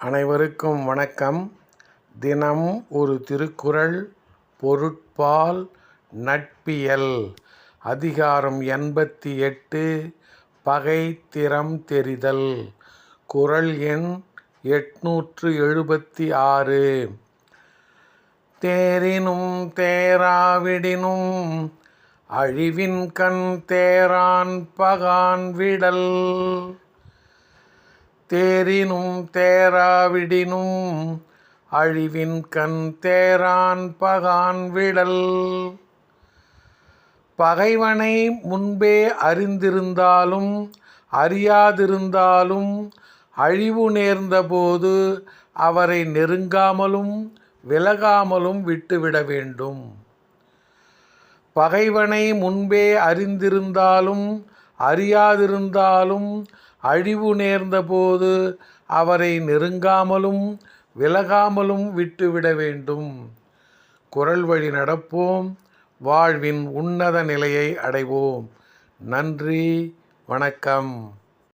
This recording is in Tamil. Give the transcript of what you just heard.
அனைவருக்கும் வணக்கம். தினம் ஒரு திருக்குறள் பொருட்பால் நட்பியல். அதிகாரம் எண்பத்தி எட்டு பகை திறம் தெரிதல். குறள் எண் எட்நூற்று எழுபத்தி ஆறு. தேரினும் தேராவிடினும் அழிவின் கண் தேரான் பகான் விடல். தேரினும் தேராவிடினும் அழிவின் கண் தேரான் பகான் விடல். பகைவனை முன்பே அறிந்திருந்தாலும் அறியாதிருந்தாலும் அழிவு நேர்ந்தபோது அவரை நெருங்காமலும் விலகாமலும் விட்டுவிட வேண்டும். பகைவனை முன்பே அறிந்திருந்தாலும் அறியாதிருந்தாலும் அழிவு நேர்ந்தபோது அவரை நெருங்காமலும் விலகாமலும் விட்டுவிட வேண்டும். குரல் வழி நடப்போம். வாழ்வின் உன்னத நிலையை அடைவோம். நன்றி. வணக்கம்.